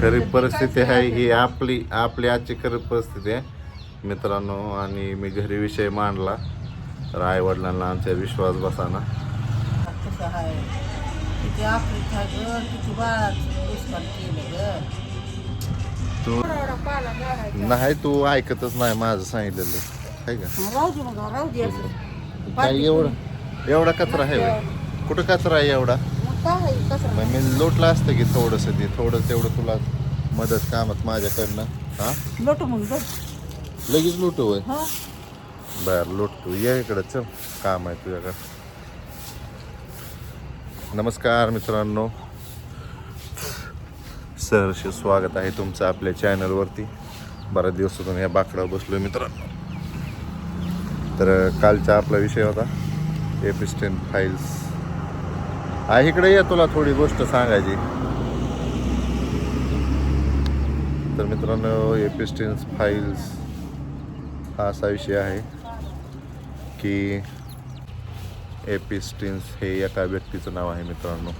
खरी परिस्थिती आहे ही आपली आपली आजची खरी परिस्थिती आहे. मित्रांनो आणि मी घरी विषय मांडला. तर आई वडिलांना आमच्या विश्वास बसाना. तू नाही तू ऐकतच नाही माझं सांगितलेलं. आहे का. काय एवढं? एवढा कचरा आहे? कुठं कचरा आहे एवढा? काय कसं मग मी लोटलं असतं की थोडंसं ते थोडं तेवढं तुला मदत कामात माझ्याकडनं. हा? लोट मग लगेच लुटू होय? हा. बर लुटतो. ये इकडं चल. काम आहे तुझ्याकडं. नमस्कार मित्रांनो. सहर्ष स्वागत आहे तुमचं आपल्या चॅनलवरती. बऱ्याच दिवसातून या बाकड्यावर बसलो मित्रांनो. तर कालचा आपला विषय होता एपिस्टेन फाईल्स हा इकडे या तुला थोडी गोष्ट सांगायची. तर मित्रांनो एपिस्टिन्स फाईल्स हा असा विषय आहे की एपिस्टिन्स हे एका व्यक्तीचं नाव आहे मित्रांनो.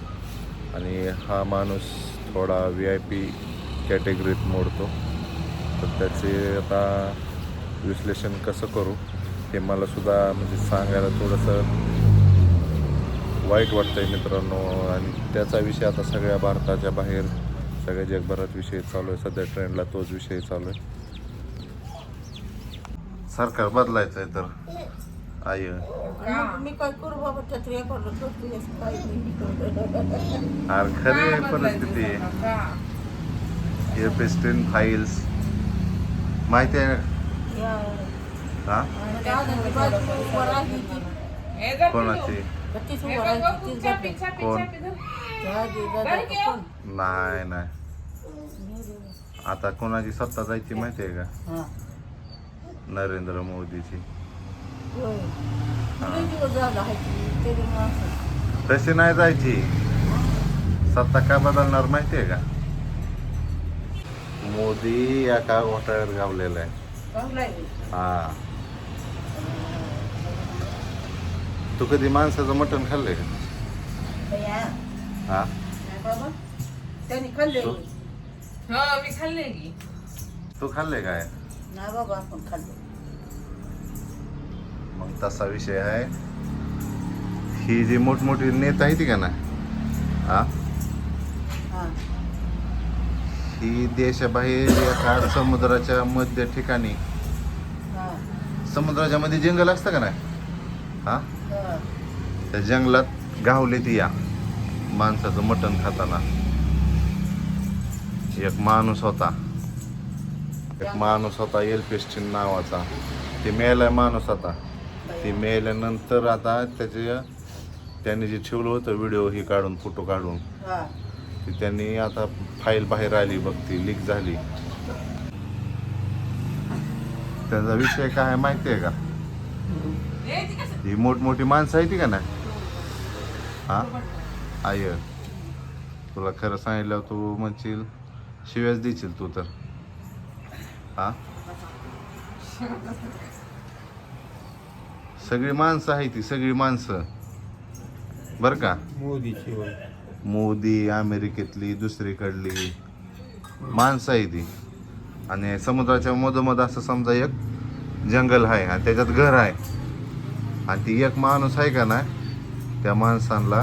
आणि हा माणूस थोडा व्ही आय पी कॅटेगरीत मोडतो. तर त्याचे आता विश्लेषण कसं करू हे मला सुद्धा म्हणजे सांगायला थोडंसं वाईट वाटतंय मित्रांनो. आणि त्याचा विषय आता सगळ्या भारताच्या बाहेर सगळ्या जगभरात विषय चालू आहे. सध्या ट्रेंडला तोच विषय चालू आहे. सरकार बदलायचं आहे तर. आय मग मी काय करू बाबा त्यात अरे खरी आहे परिस्थिती एपिस्टिन फाईल्स माहिती आहे हा? कोणाची? तीच उभं राहिली तीच जाते. कोण? त्या कोण नाही नाही. आता कोणाची सत्ता जायची माहिती आहे का? हा. नरेंद्र मोदीची. होय. किती दिवस झाला आहे ती तरी मग असं. तशी नाही जायची. सत्ता काय बदलणार माहिती आहे का? मोदी या का घोटाळ्यात गावलेला आहे. चांगलं आहे. हा. तू कधी माणसाचं मटण खाल्लंय का? बया. हा? नाही बाबा. त्यांनी खाल्ले तू? हो मी खाल्ले की. तू खाल्लंय काय? नाही बाबा आपण खाल्ले मग तसा विषय आहे. ही जी मोठमोठी नेता आहे ती का ना हा? हा. ही देशाबाहेर एका समुद्राच्या मध्य ठिकाणी. हा. समुद्राच्या मध्ये जंगल असतं का नाही? हा. त्या जंगलात गावले ती या माणसाचं मटण खाताना. एक माणूस होता. एक माणूस होता एलपिस्टिन नावाचा. ते मेला माणूस होता. ते मेल्यानंतर आता त्याचे त्यांनी जे ठेवलं होतं व्हिडिओ ही काढून फोटो काढून ती त्यांनी आता फाईल बाहेर आली बघ ती लीक झाली. त्याचा विषय काय माहिती आहे का? ही मोठमोठी माणसं आहे ती का ना हा? आय. तुला खरं सांगितलं तू म्हणशील शिव्याच देशील तू तर. हा? सगळी माणसं आहे ती सगळी माणसं. बर का? मोदीची मोदी अमेरिकेतली दुसरीकडली. माणसं आहे ती. आणि समुद्राच्या मधोमध असं समजा एक जंगल आहे आणि त्याच्यात घर आहे. आणि ती एक माणूस आहे का ना त्या माणसांना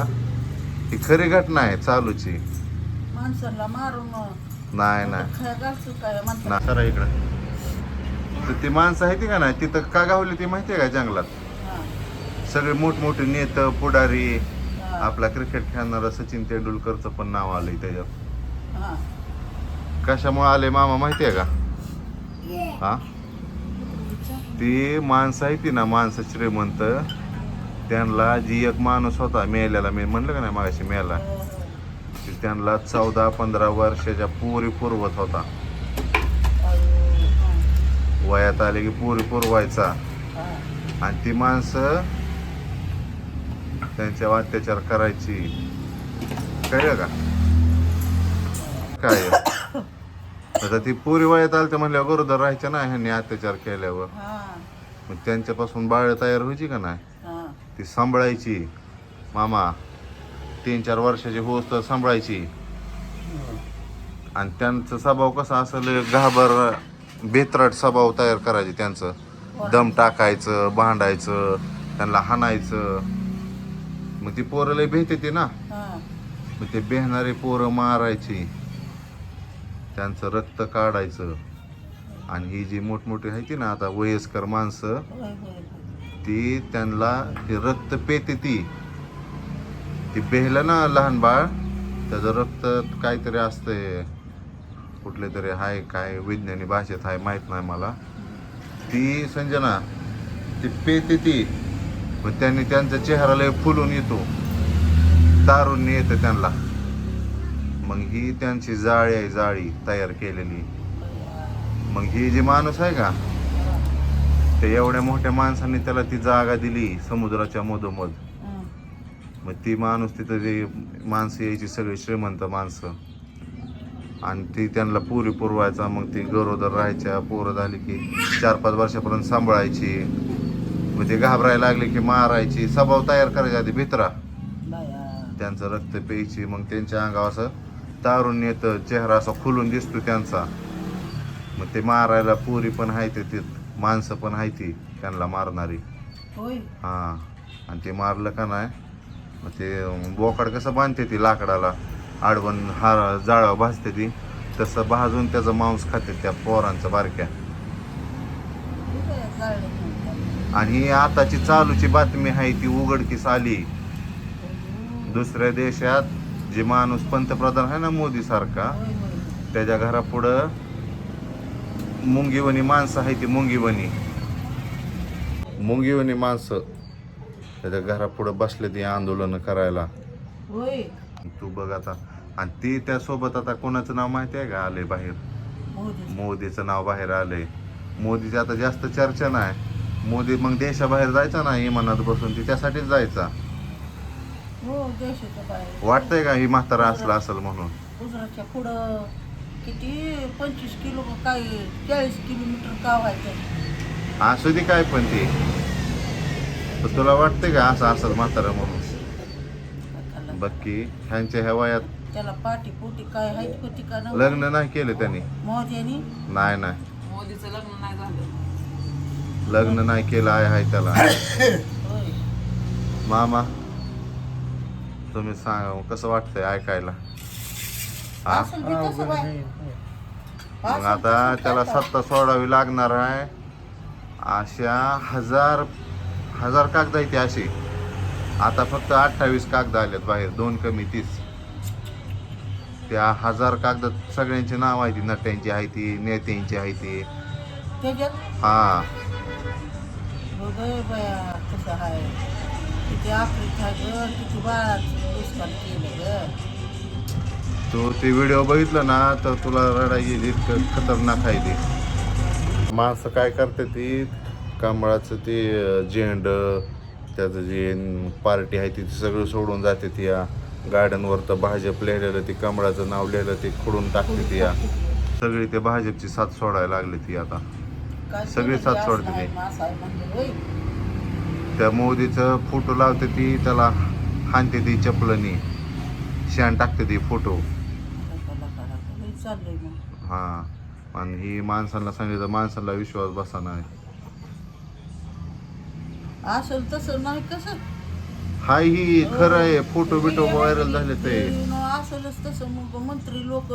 ही खरी घटना आहे चालूची. माणसाला मारून नाही नाही. खाया घालतो काय म्हणतात? ना सर इकडं. तर ती माणसं आहे ती का नाही? तिथं का गावली ती माहिती आहे का जंगलात? हा. सगळे मोठमोठे नेते पुढारी हा. आपला क्रिकेट खेळणारा सचिन तेंडुलकरचं पण नाव आलंय त्याच्यात. हा. कशामुळे आले मामा माहिती आहे का? हा. ती माणसं आहे ती ना माणसं श्रीमंत. त्यांना जी एक माणूस होता मेल्याला मी म्हणलं का नाही मागाशी मेला त्यांना चौदा पंधरा वर्षाच्या पुरी पुरवत होता. वयात आले की पुरी पुरवायचा. आणि ती माणसं त्यांच्यावर अत्याचार करायची. कळलं का? काय? आता ती पुरी वयात आली तर म्हणल्यावर गरोदर राहायच्या ना ह्यांनी अत्याचार केल्यावर? मग त्यांच्यापासून बाळ तयार व्हायची का नाही? ती सांभाळायची. मामा तीन चार वर्षाची होस तर सांभाळायची. आणि त्यांचा स्वभाव कसा असेल घाबर बेतरट स्वभाव तयार करायचे त्यांचं. दम टाकायचं भांडायचं त्यांना हाणायचं. मग ती पोरं लय भेट येते ना मग ते बेहणारे पोरं मारायची. त्यांचं रक्त काढायचं. आणि ही जी मोठमोठी आहे ती ना आता वयस्कर माणसं ती त्यांना ते रक्त पेते ती. ती बेहलं ना लहान बाळ त्याचं रक्त काहीतरी असतंय. कुठले तरी आहे काय विज्ञानी भाषेत आहे माहीत नाही मला. ती संजना ती पेते ती. मग त्यांनी त्यांचा चेहरा फुलून येतो. तारून येतं त्यांना. मग ही त्यांची जाळी आहे जाळी तयार केलेली. मग ही जी माणूस आहे का त्या एवढ्या मोठ्या माणसांनी त्याला ती जागा दिली समुद्राच्या मधोमध. मग ती माणूस तिथं जी माणसं यायची सगळी श्रीमंत माणसं. आणि ती त्यांना पुरी पुरवायचा मग ती गरोदर राहायच्या पोरं झाली की चार पाच वर्षापर्यंत सांभाळायची. मग ते घाबरायला लागले की मारायची. स्वभाव तयार करायची आधी भित्रा. त्यांचं रक्त प्यायची. मग त्यांच्या अंगावर असं तारून येतं. चेहरा असा खुलून दिसतो त्यांचा. मग ते मारायला पुरी पण आहे ते तिथं. माणसं पण आहे ती त्यांना मारणारी. हां. आणि ते मारलं का नाही मग ते बोकाड कसं बांधते ती लाकडाला? आडवण हार जाळं भाजते ती. तसं भाजून त्याचं मांस खाते त्या पोरांचं बारक्या. आणि ही आताची चालूची बातमी आहे ती उघडकीस आली. दुसऱ्या देशात जे माणूस पंतप्रधान आहे ना मोदी सारखा त्याच्या घरापुढं मुंगीवणी माणसं आहे ती मुंगीवणी मुंगीवणी माणसं. त्याच्या घरापुढं बसले ती आंदोलन करायला. तू बघ आता. आणि ती त्यासोबत आता कोणाचं नाव माहिती आहे का आले बाहेर? मोदी मोदीचं नाव बाहेर आलंय. मोदीची आता जास्त चर्चा नाही. मोदी मग देशाबाहेर जायचा ना इमानात बसून ती त्यासाठीच जायचा. हो वाटतंय का ही म्हातारा असला असेल म्हणून? किती? पंचवीस किलो का काय? चाळीस किलोमीटर का व्हायचं असू दे काय पण ती. पण तुला वाटतंय का असं असेल म्हातारा म्हणून? बघ की ह्यांच्या ह्या वयात त्याला पाठी पोटी काय हाईट होती का ना लग्न नाही केलं त्यांनी. मोद्यानी नाही नाही. मोदीचं लग्न नाही झालं. लग्न नाही केलं आहे हाय त्याला. होय. मामा तुम्ही सांगा कसं वाटतंय ऐकायला? हा असं बी तसं बाय मग असं आता तसं त्याला काय सत्ता सोडावी लागणार आहे. अशा हजार हजार कागद आहेत अशी आता फक्त अठ्ठावीस कागद आलेत बाहेर दोन कमी तीस. त्या हजार कागदात सगळ्यांची नाव आहे ती नट्यांची आहे ती नेत्यांची आहे ती. त्याच्यात? हा. बया कसं आहे. किती आफ्रिक आहे ग किती बाळाचं नुकसान केलं ग. तू ते व्हिडिओ बघितलं ना तर तुला रडा येईल इतकं खतरनाक आहे ते. माणसं काय करते ती? कमळाचं ते झेंड त्याचं जे पार्टी आहे ती सगळं सोडून जाते ती. या गार्डनवर तर भाजप लिहिलेलं ती कमळाचं नाव लिहिलं ते खोडून टाकते ती या. सगळी ते भाजपची साथ सोडायला लागली ती आता. सगळी केलं साथ सोडते ती. होय. त्या मोदीचं फोटो लावते ती त्याला हाणते ती चपलनी. शान टाकते ती फोटो चाललंय मग. हा. आणि ही माणसांना सांगितलं माणसांना विश्वास बसा नाही असेल तसं नाही कसं? हाय ही खरं आहे फोटो बिटो व्हायरल झाले ते. हे असेलच तसं मग मंत्री लोक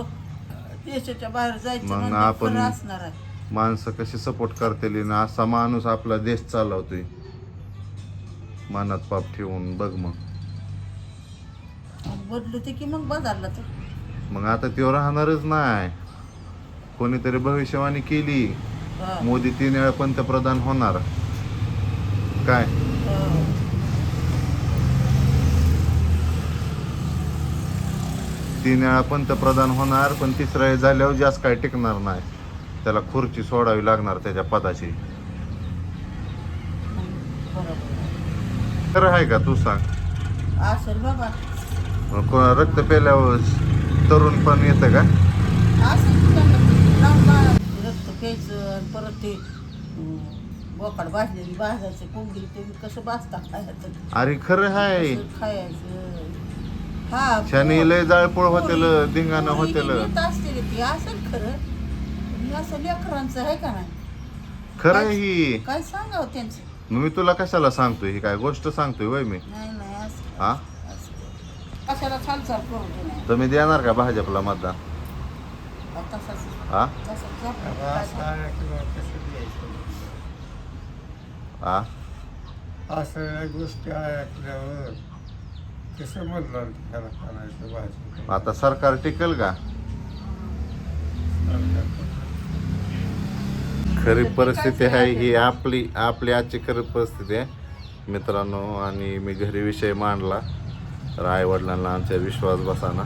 देशाच्या बाहेर जायचं मग आपण- खरं असणार आहे. माणसं कशी सपोर्ट करतील ना असा माणूस आपला देश चालवतोय. मनात पाप ठेवून बघ मग. मग बदलू ते की मग बदलला तर? मग आता तो राहणारच नाही. कोणीतरी भविष्यवाणी केली. हा. मोदी तीन वेळा पंतप्रधान होणार. काय? हा. तीन वेळा पंतप्रधान होणार पण तिसऱ्या वेळेस झाल्यावर जास्त काय टिकणार नाही. त्याला खुर्ची सोडावी लागणार त्याच्या पदाची. खरं आहे का तू सांग? रक्त पेल्यावर तरुण पण येतं का? रक्त प्यायचं आणि परत ते अं, बोकाड भाजलेली भाजायचं कोंबडी ते कसं भाजता खायचं अरे खरं कसं खायचं? हा छानी लय जाळपोळ होतेल धिंगाणं होतेल. असते ती असेल खरं. हे असं लेकरांचं आहे का नाही? खरं आहे ही. काय सांगावं त्यांचं? मी तुला कशाला सांगतोय? ही काय गोष्ट सांगतोय वय मी. नाही नाही असं हा. कशाला चालचाल करू दे नाही तुम्ही देणार का भाजपला मतदान? तसंच. हा? तसंच आता. असं हा? असं गोष्टी ऐकल्यावर कसं मतदान त्याला करायचं भाजप आता सरकार टिकेल का? खरी परिस्थिती आहे ही आपली आपली आजची खरी परिस्थिती आहे. मित्रांनो आणि मी घरी विषय मांडला. तर आई वडिलांना आमच्या विश्वास बसाना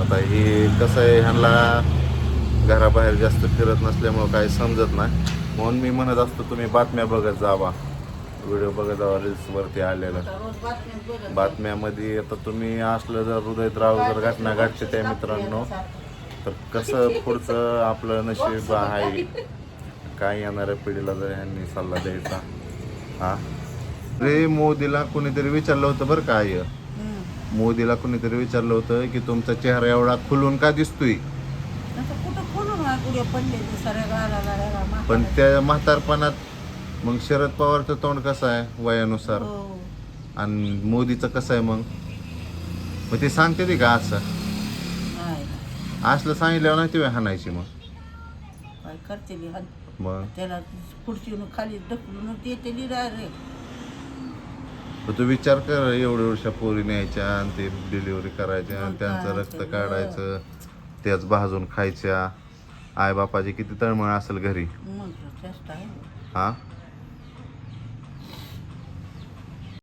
आता ही कसं आहे ह्यांना घराबाहेर जास्त फिरत नसल्यामुळं काही समजत नाही. म्हणून मी म्हणत असतो तुम्ही बातम्या बघत जावा. व्हिडिओ बघत जावा रील्सवरती आलेलं. बातम्यामध्ये आता तुम्ही असलं जर हृदयद्राव जर घटना घडते त्या मित्रांनो तर कसं पुढचं आपलं नशीब आहे. काय येणाऱ्या पिढीला जर ह्यांनी सल्ला द्यायचा हा? रे मोदीला कोणीतरी विचारलं होतं बरं का आय. मोदीला कोणीतरी विचारलं होतं की तुमचा चेहरा एवढा खुलून का दिसतोय? ते पण त्या म्हातारपणात मग शरद पवारचं तोंड कसं आहे वयानुसार? हो. आणि मोदीचं कसं आहे मग? मग ते सांगते ते का असं? असलं सांगितल्यावर नाही ते हाणायची मग. काय करते मग? त्याला खुर्चीवरून खाली ढकलून येते तर तू विचार कर एवढ्या एवढ्या पोरी न्यायच्या आणि ते डिलिव्हरी करायच्या आणि मग त्यांचं रक्त तर. काढायचं त्याच भाजून खायच्या. आई बापाची किती तळमळ असेल घरी. मग हा?